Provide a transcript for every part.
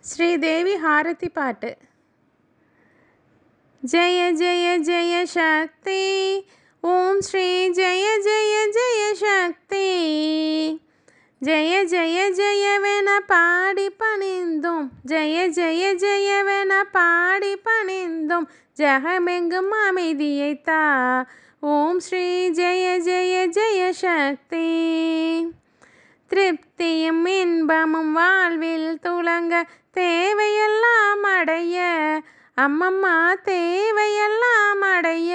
ஸ்ரீதேவி ஹாரதி பாட்டு. ஜெய ஜெய ஜெய சக்தி. ஓம் ஸ்ரீ ஜெய ஜெய ஜெய சக்தி. ஜெய ஜெய ஜெயவென பாடி பணிந்தோம். ஜெய ஜெய ஜெயவென பாடி பணிந்தோம். ஜெகமெங்கும் அமைதியை தா. ஓம் ஸ்ரீ ஜெய ஜெய ஜெய சக்தி. திருப்தியும் இன்பமும் வாழ்வில் துளங்க தேவையெல்லாம் அடைய. அம்மம்மா தேவையெல்லாம் அடைய.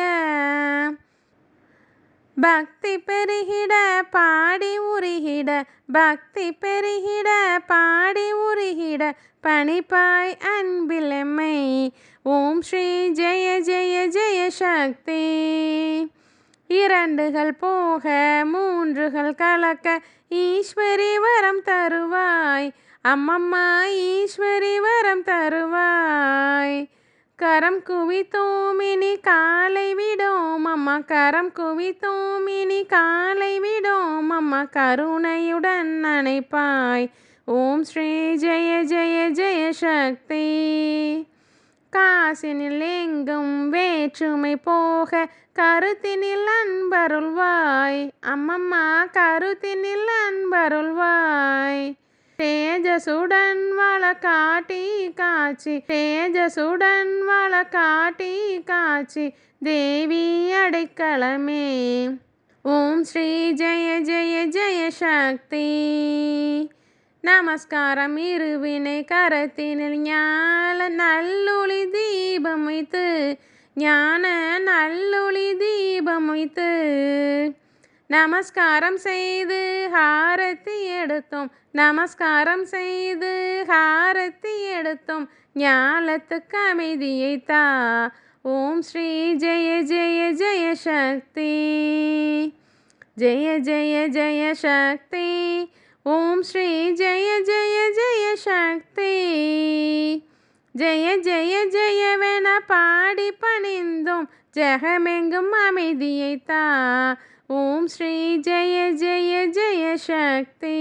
பக்தி பெருகிட பாடி உருகிட பக்தி பெருகிட பாடி உருகிட பணிப்பாய் அன்பிலமை ஓம் ஸ்ரீ ஜெய ஜெய ஜெய சக்தி. இரண்டுகள் போக மூன்றுகள் கலக்க ஈஸ்வரி வரம் தருவாய். அம்மம்மா ஈஸ்வரி வரம் தருவாய். கரம் குவித்தோம் இனி காலை விடோம். அம்மா கரம் குவித்தோம் இனி காலை விடோம். அம்மா கருணையுடன் நினைப்பாய். ஓம் ஸ்ரீ ஜெய ஜெய ஜெய சக்தி. காசினில் எங்கும் வே வேற்றுமை போக கருத்தினில் அன்பருள்வாய். அம்மம்மா கருத்தினில் அன்பருள்வாய். தேஜசுடன் வள காட்டி காட்சி தேஜசுடன் வள காட்டி காட்சி தேவி அடைக்கலமே. ஓம் ஸ்ரீ ஜெய ஜெய ஜெய சக்தி. நமஸ்காரம் இருவினை கரத்தினில் ஞால நல்லொளி தீபம் வைத்து ஞான நல்லொளி தீபம் வைத்து நமஸ்காரம் செய்து ஹாரத்தி எடுத்தோம். நமஸ்காரம் செய்து ஹாரத்தி எடுத்தோம். ஞாலத்துக்கு அமைதியை தா ஓம் ஸ்ரீ ஜெய ஜெய ஜெய சக்தி. ஜெய ஜெய ஜெய சக்தி. ஓம் ஸ்ரீ ஜெய ஜெய ஜெய சக்தி. ஜெய ஜெய ஜெயவென பாடி பணிந்தோம் ஜெகமெங்கும் அமைதியை தா. ஓம் ஸ்ரீ ஜெய ஜெய ஜெய சக்தி.